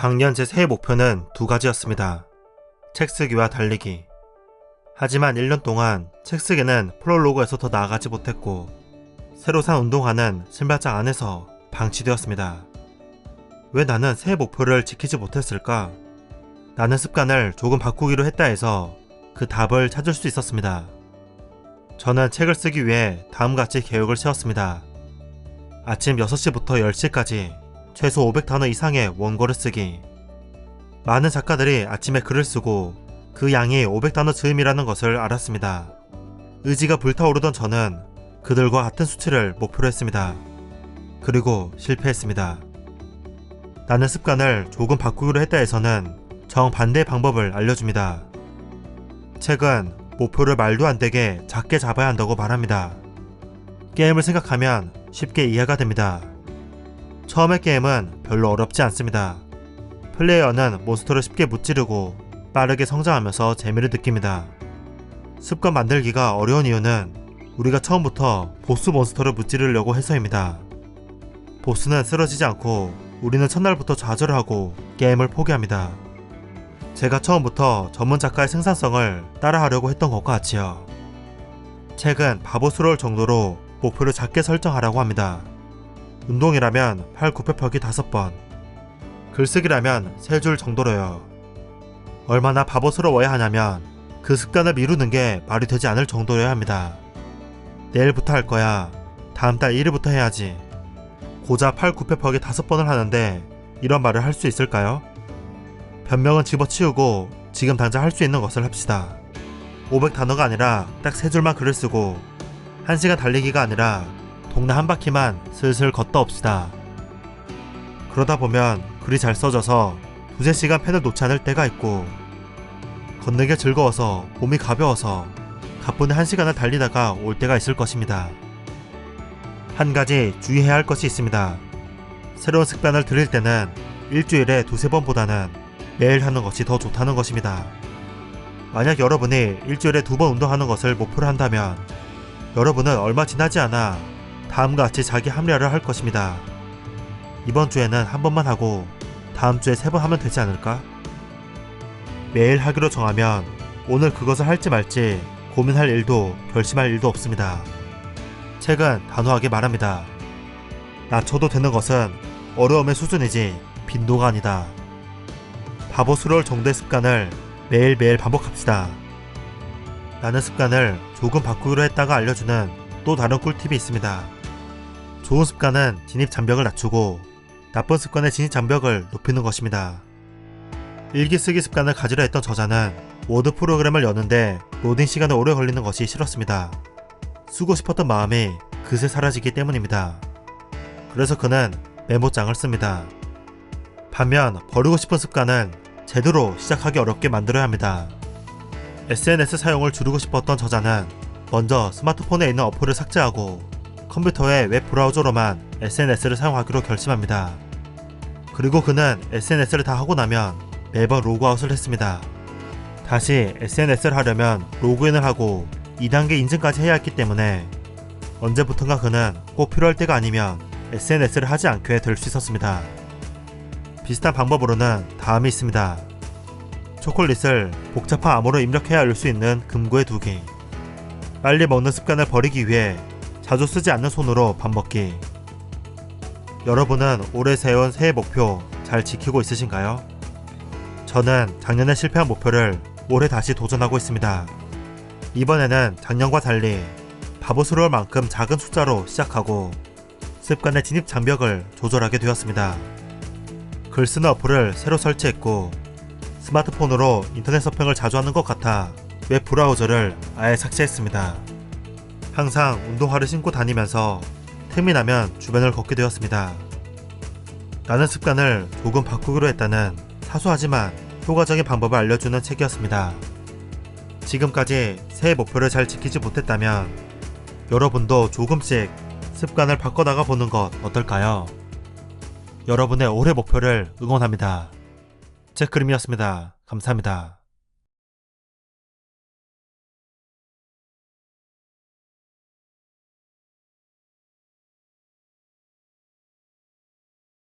작년 제 새해 목표는 두 가지였습니다. 책 쓰기와 달리기. 하지만 1년 동안 책 쓰기는 프롤로그에서 더 나아가지 못했고 새로 산 운동화는 신발장 안에서 방치되었습니다. 왜 나는 새해 목표를 지키지 못했을까? 나는 습관을 조금 바꾸기로 했다 해서 그 답을 찾을 수 있었습니다. 저는 책을 쓰기 위해 다음같이 계획을 세웠습니다. 아침 6시부터 10시까지 최소 500단어 이상의 원고를 쓰기. 많은 작가들이 아침에 글을 쓰고 그 양이 500단어 즈음이라는 것을 알았습니다. 의지가 불타오르던 저는 그들과 같은 수치를 목표로 했습니다. 그리고 실패했습니다. 나는 습관을 조금 바꾸기로 했다 해서는 정반대의 방법을 알려줍니다. 책은 목표를 말도 안 되게 작게 잡아야 한다고 말합니다. 게임을 생각하면 쉽게 이해가 됩니다. 처음의 게임은 별로 어렵지 않습니다. 플레이어는 몬스터를 쉽게 무찌르고 빠르게 성장하면서 재미를 느낍니다. 습관 만들기가 어려운 이유는 우리가 처음부터 보스 몬스터를 무찌르려고 해서입니다. 보스는 쓰러지지 않고 우리는 첫날부터 좌절하고 게임을 포기합니다. 제가 처음부터 전문 작가의 생산성을 따라하려고 했던 것과 같이요. 책은 바보스러울 정도로 목표를 작게 설정하라고 합니다. 운동이라면 팔 굽혀 펴기 5번, 글쓰기라면 3줄 정도로요. 얼마나 바보스러워야 하냐면 그 습관을 미루는 게 말이 되지 않을 정도여야 합니다. 내일부터 할 거야. 다음 달 1일부터 해야지. 고작 팔 굽혀 펴기 5번을 하는데 이런 말을 할 수 있을까요? 변명은 집어치우고 지금 당장 할 수 있는 것을 합시다. 500단어가 아니라 딱 3줄만 글을 쓰고 1시간 달리기가 아니라 동네 한 바퀴만 슬슬 걷다 옵시다. 그러다 보면 글이 잘 써져서 두세 시간 펜을 놓지 않을 때가 있고 걷는 게 즐거워서 몸이 가벼워서 가뿐히 한 시간을 달리다가 올 때가 있을 것입니다. 한 가지 주의해야 할 것이 있습니다. 새로운 습관을 들일 때는 일주일에 두세 번보다는 매일 하는 것이 더 좋다는 것입니다. 만약 여러분이 일주일에 두 번 운동하는 것을 목표로 한다면 여러분은 얼마 지나지 않아 다음과 같이 자기 합리화를 할 것입니다. 이번 주에는 한 번만 하고 다음 주에 세 번 하면 되지 않을까? 매일 하기로 정하면 오늘 그것을 할지 말지 고민할 일도 결심할 일도 없습니다. 책은 단호하게 말합니다. 낮춰도 되는 것은 어려움의 수준이지 빈도가 아니다. 바보스러울 정도의 습관을 매일매일 반복합시다. 나는 습관을 조금 바꾸기로 했다가 알려주는 또 다른 꿀팁이 있습니다. 좋은 습관은 진입 장벽을 낮추고 나쁜 습관의 진입 장벽을 높이는 것입니다. 일기 쓰기 습관을 가지려 했던 저자는 워드 프로그램을 여는데 로딩 시간이 오래 걸리는 것이 싫었습니다. 쓰고 싶었던 마음이 그새 사라지기 때문입니다. 그래서 그는 메모장을 씁니다. 반면 버리고 싶은 습관은 제대로 시작하기 어렵게 만들어야 합니다. SNS 사용을 줄이고 싶었던 저자는 먼저 스마트폰에 있는 어플을 삭제하고 컴퓨터의 웹 브라우저로만 SNS를 사용하기로 결심합니다. 그리고 그는 SNS를 다 하고 나면 매번 로그아웃을 했습니다. 다시 SNS를 하려면 로그인을 하고 2단계 인증까지 해야 했기 때문에 언제부턴가 그는 꼭 필요할 때가 아니면 SNS를 하지 않게 될 수 있었습니다. 비슷한 방법으로는 다음이 있습니다. 초콜릿을 복잡한 암호로 입력해야 알 수 있는 금고에 두기. 빨리 먹는 습관을 버리기 위해 자주 쓰지 않는 손으로 밥 먹기. 여러분은 올해 세운 새해 목표 잘 지키고 있으신가요? 저는 작년에 실패한 목표를 올해 다시 도전하고 있습니다. 이번에는 작년과 달리 바보스러울 만큼 작은 숫자로 시작하고 습관의 진입 장벽을 조절하게 되었습니다. 글 쓰는 어플을 새로 설치했고 스마트폰으로 인터넷 서핑을 자주 하는 것 같아 웹 브라우저를 아예 삭제했습니다. 항상 운동화를 신고 다니면서 틈이 나면 주변을 걷게 되었습니다. 나는 습관을 조금 바꾸기로 했다는 사소하지만 효과적인 방법을 알려주는 책이었습니다. 지금까지 새해 목표를 잘 지키지 못했다면 여러분도 조금씩 습관을 바꿔나가 보는 것 어떨까요? 여러분의 올해 목표를 응원합니다. 제크림이었습니다. 감사합니다.